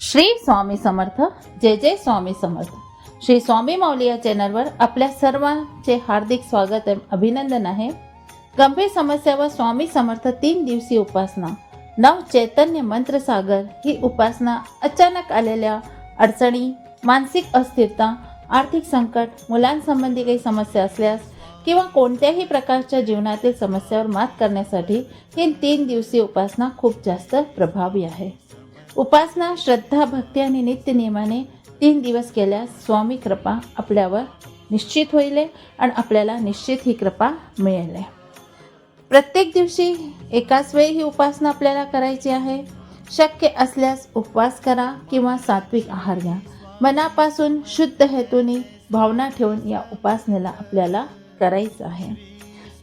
श्री स्वामी समर्थ जय जय स्वामी समर्थ. श्री स्वामी माऊली या चॅनलवर आपल्या सर्वांचे हार्दिक स्वागत आहे अभिनंदन आहे. गंभीर समस्यावर स्वामी समर्थ तीन दिवसीय उपासना नव चैतन्य मंत्रसागर ही उपासना अचानक आलेल्या अडचणी मानसिक अस्थिरता आर्थिक संकट मुलांसंबंधी काही समस्या असल्यास किंवा कोणत्याही प्रकारच्या जीवनातील समस्यावर मात करण्यासाठी ही तीन दिवसीय उपासना खूप जास्त प्रभावी आहे. उपासना श्रद्धा भक्ती आणि नित्यनियमाने तीन दिवस केल्यास स्वामी कृपा आपल्यावर निश्चित होईल आणि आपल्याला निश्चित ही कृपा मिळेल. प्रत्येक दिवशी एकाच वेळी ही उपासना आपल्याला करायची आहे. शक्य असल्यास उपवास करा किंवा सात्विक आहार घ्या. मनापासून शुद्ध हेतूने भावना ठेवून या उपासनेला आपल्याला करायचं आहे.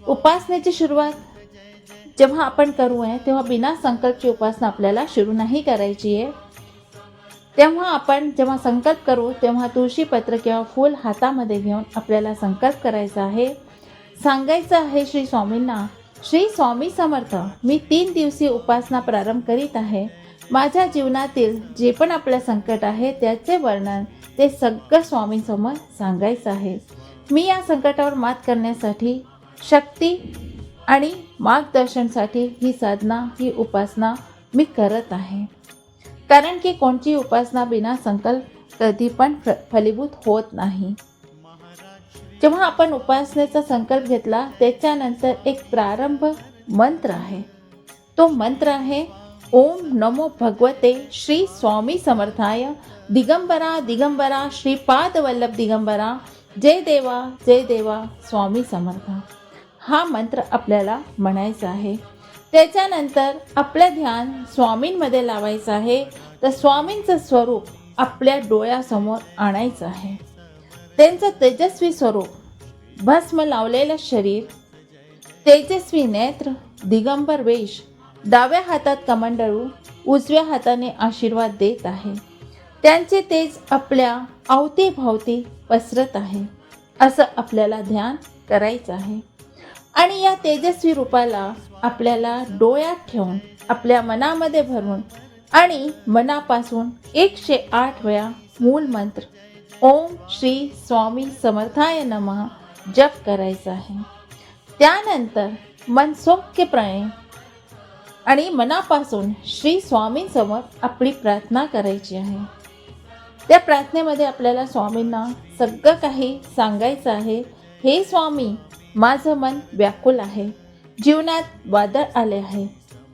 उपासनेची सुरुवात जेव्हा आपण करू आहे तेव्हा बिना संकल्पची उपासना आपल्याला सुरू नाही करायची आहे. तेव्हा आपण जेव्हा संकल्प करू तेव्हा तुळशीपत्र किंवा फूल हातामध्ये घेऊन आपल्याला संकल्प करायचा आहे. सांगायचं आहे श्री स्वामींना श्री स्वामी समर्थ मी तीन दिवसीय उपासना प्रारंभ करीत आहे. माझ्या जीवनातील जे पण आपलं संकट आहे त्याचे वर्णन ते सगळं स्वामींसमोर सांगायचं आहे. मी या संकटावर मात करण्यासाठी शक्ती आणि मार्गदर्शनसाठी ही साधना ही उपासना मी करत आहे. कारण की कोणती उपासना बिना संकल्प कधी पण फ फलीभूत होत नाही. जेव्हा आपण उपासनेचा संकल्प घेतला त्याच्यानंतर एक प्रारंभ मंत्र आहे. तो मंत्र आहे ओम नमो भगवते श्री स्वामी समर्थाय दिगंबरा दिगंबरा श्रीपाद वल्लभ दिगंबरा जय देवा जय देवा स्वामी समर्था. हा मंत्र आपल्याला म्हणायचा आहे. त्याच्यानंतर आपलं ध्यान स्वामींमध्ये लावायचं आहे. तर स्वामींचं स्वरूप आपल्या डोळ्यासमोर आणायचं आहे. त्यांचं तेजस्वी स्वरूप भस्म लावलेलं शरीर तेजस्वी नेत्र दिगंबर वेश डाव्या हातात कमंडळू उजव्या हाताने आशीर्वाद देत आहे. त्यांचे तेज आपल्या अवतीभोवती पसरत आहे. असं आपल्याला ध्यान करायचं आहे. आणि या तेजस्वी रूपाला आपल्याला डोळ्यात ठेवून आपल्या मनामध्ये भरून आणि मनापासून एकशे आठ वेळा मूल मंत्र ओम श्री स्वामी समर्थाय नमः जप करायचा आहे. त्यानंतर मन सौख्यप्रणे आणि मनापासून श्री स्वामींसमोर आपली प्रार्थना करायची आहे. त्या प्रार्थनेमध्ये आपल्याला स्वामींना सगळं काही सांगायचं आहे. हे स्वामी माझं मन व्याकुल आहे. जीवनात वादळ आले आहे.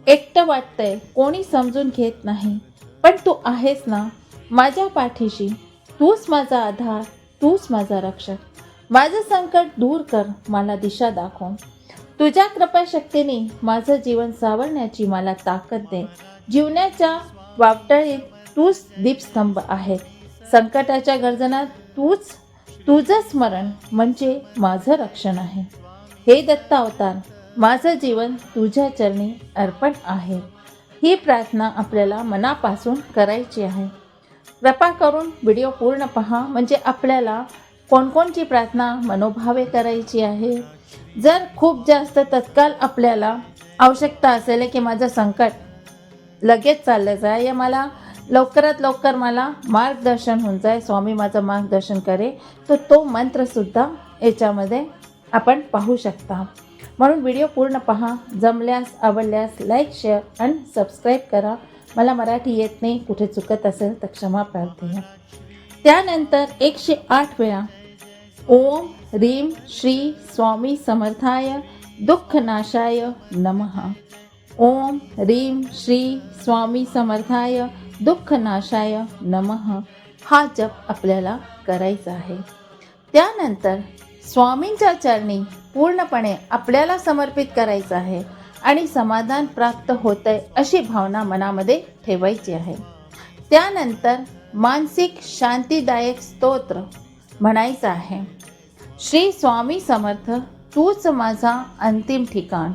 एकटं वाटतंय कोणी समजून घेत नाही. पण तू आहेस ना माझ्या पाठीशी. तूच माझा आधार तूच माझा रक्षक. माझं संकट दूर कर मला दिशा दाखव. तुझ्या कृपाशक्तीने माझं जीवन सावरण्याची मला ताकद दे. जीवनाच्या वावटळीत तूच दीपस्तंभ आहे. संकटाच्या गर्जनात तूच तुझं स्मरण म्हणजे माझं रक्षण आहे. हे दत्तावतार माझं जीवन तुझ्या चरणी अर्पण आहे. ही प्रार्थना आपल्याला मनापासून करायची आहे. कृपा करून व्हिडिओ पूर्ण पहा म्हणजे आपल्याला कोणकोणची प्रार्थना मनोभावे करायची आहे. जर खूप जास्त तत्काल आपल्याला आवश्यकता असेल की माझं संकट लगेच चाललं जाय या मला लवकरात लवकर मला मार्गदर्शन होऊन जाय स्वामी माझं मार्गदर्शन करे. तर तो मंत्रसुद्धा याच्यामध्ये आपण पाहू शकता. म्हणून व्हिडिओ पूर्ण पहा जमल्यास आवडल्यास लाईक शेअर आणि सबस्क्राईब करा. मला मराठी येत नाही कुठे चुकत असेल तर क्षमा प्रार्थना त्यानंतर एकशे आठ वेळा ओम ह्रीम श्री स्वामी समर्थाय दुःखनाशाय नमः. ओम ह्रीम श्री स्वामी समर्थाय दुःखनाशाय नमः हा जप आपल्याला करायचा आहे. त्यानंतर स्वामींच्या चरणी पूर्णपणे आपल्याला समर्पित करायचं आहे आणि समाधान प्राप्त होत आहे अशी भावना मनामध्ये ठेवायची आहे. त्यानंतर मानसिक शांतीदायक स्तोत्र म्हणायचं आहे. श्री स्वामी समर्थ तूच माझा अंतिम ठिकाण.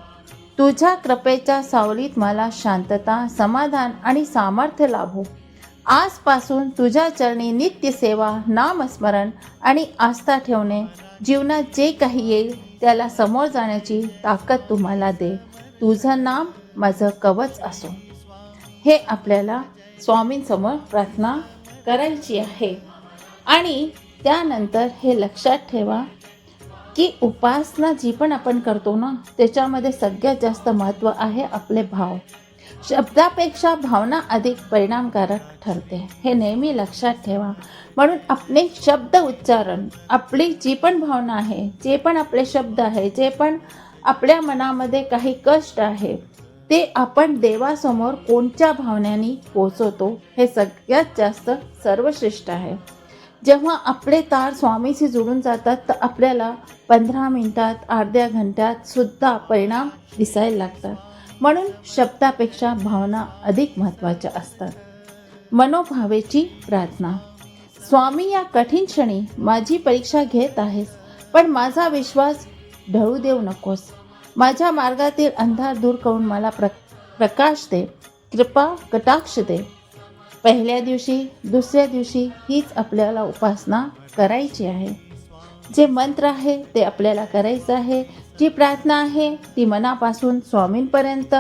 तुझ्या कृपेच्या सावलीत मला शांतता समाधान आणि सामर्थ्य लाभो. आजपासून तुझ्या चरणी नित्य सेवा नामस्मरण आणि आस्था ठेवणे. जीवनात जे काही येईल त्याला समोर जाण्याची ताकद तुम्हाला दे. तुझं नाम माझं कवच असो. हे आपल्याला स्वामींसमोर प्रार्थना करायची आहे. आणि त्यानंतर हे लक्षात ठेवा की उपासना जी पण आपण करतो ना त्याच्यामध्ये सगळ्यात जास्त महत्त्व आहे आपले भाव. शब्दापेक्षा भावना अधिक परिणामकारक ठरते. हे नेहमी लक्षात ठेवा. म्हणून आपले शब्द उच्चारण आपली जी पण भावना आहे जे पण आपले शब्द आहे जे पण आपल्या मनामध्ये काही कष्ट आहे ते आपण देवासमोर कोणत्या भावनांनी पोचवतो हे सगळ्यात जास्त सर्वश्रेष्ठ आहे. जेव्हा आपले तार स्वामीशी जुळून जातात तर आपल्याला पंधरा मिनटात अर्ध्या घंट्यात सुद्धा परिणाम दिसायला लागतात. म्हणून शब्दापेक्षा भावना अधिक महत्त्वाच्या असतात. मनोभावेची प्रार्थना. स्वामी या कठीण क्षणी माझी परीक्षा घेत आहेस पण माझा विश्वास ढळू देऊ नकोस. माझ्या मार्गातील अंधार दूर करून मला प्र प्रकाश दे. कृपा कटाक्ष दे. पहिल्या दिवशी दुसऱ्या दिवशी हीच आपल्याला उपासना करायची आहे. जे मंत्र आहे ते आपल्याला करायचं आहे. जी प्रार्थना आहे ती मनापासून स्वामींपर्यंत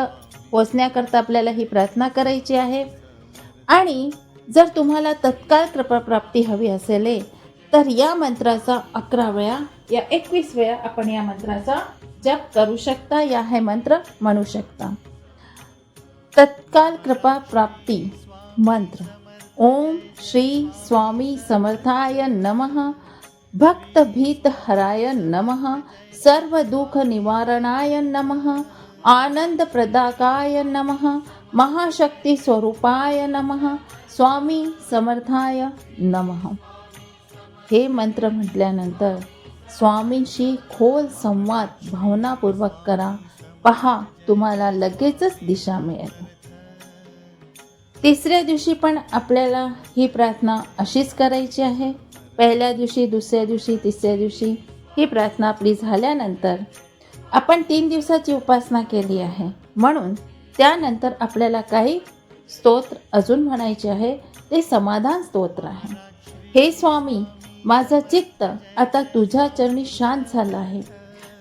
पोचण्याकरता आपल्याला ही प्रार्थना करायची आहे. आणि जर तुम्हाला तत्काळ कृपाप्राप्ती हवी असेल तर या मंत्राचा अकरा वेळा या एकवीस वेळा आपण या मंत्राचा जप करू शकता. या हे मंत्र म्हणू शकता. तत्काल कृपा प्राप्ती मंत्र। ओम श्री स्वामी समर्थाय नमः। भक्त भीत हराय नमः। सर्व दुःख निवारणाय नमः। आनंद प्रदाकाय नमः। महाशक्ती स्वरूपाय नमः। स्वामी समर्थाय नमः। हे मंत्र म्हटल्यानंतर स्वामींशी खोल संवाद भावनापूर्वक करा. पहा तुम्हाला लगेचच दिशा मिळेल. तिसऱ्या दिवशी पण आपल्याला ही प्रार्थना अशीच करायची आहे. पहिल्या दिवशी दुसऱ्या दिवशी तिसऱ्या दिवशी ही प्रार्थना आपली झाल्यानंतर आपण तीन दिवसाची उपासना केली आहे. म्हणून त्यानंतर आपल्याला काही स्तोत्र अजून म्हणायचे आहे. ते समाधान स्तोत्र आहे. हे स्वामी माझं चित्त आता तुझ्या चरणी शांत झालं आहे.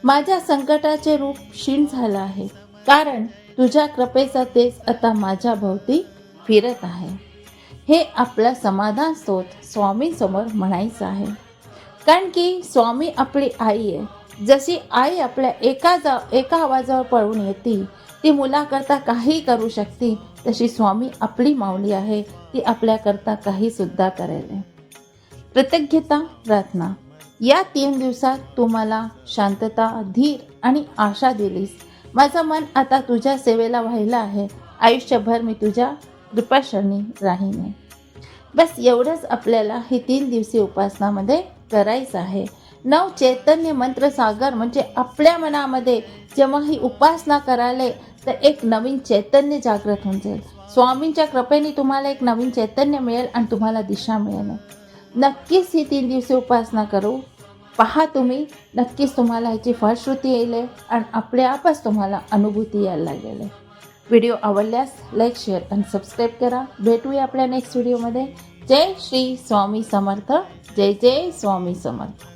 माझ्या संकटाचे रूप क्षीण झालं आहे. कारण तुझ्या कृपेचा तेज आता माझ्या भोवती फिरत आहे. हे आपलं समाधान स्रोत स्वामींसमोर म्हणायचं आहे. कारण की स्वामी आपली आई आहे. जशी आई आपल्या एका जा एका आवाजावर पळून येते ती मुलाकरता काही करू शकते तशी स्वामी आपली माऊली आहे ती आपल्याकरता काहीसुद्धा करेल. कृतज्ञता प्रार्थना. या तीन दिवसात तू मला शांतता धीर आणि आशा दिलीस. माझं मन आता तुझ्या सेवेला व्हायला आहे. आयुष्यभर मी तुझ्या कृपाशरणी राहिने. बस एवढंच आपल्याला ही तीन दिवसीय उपासनामध्ये करायचं आहे. नव चैतन्य मंत्र सागर म्हणजे आपल्या मनामध्ये जेव्हा ही उपासना करायला तर एक नवीन चैतन्य जागृत होऊन जाईल. स्वामींच्या कृपेने तुम्हाला एक नवीन चैतन्य मिळेल आणि तुम्हाला दिशा मिळेल. नक्कीच ही तीन दिवसीय उपासना करू. पहा तुम्ही नक्कीच तुम्हाला ह्याची फळश्रुती येईल आणि आपल्या आपच तुम्हाला अनुभूती यायला लागेल. व्हिडिओ आवडल्यास लाईक शेअर आणि सबस्क्राईब करा. भेटूया आपल्या नेक्स्ट व्हिडिओमध्ये जय श्री स्वामी समर्थ. जय जय स्वामी समर्थ.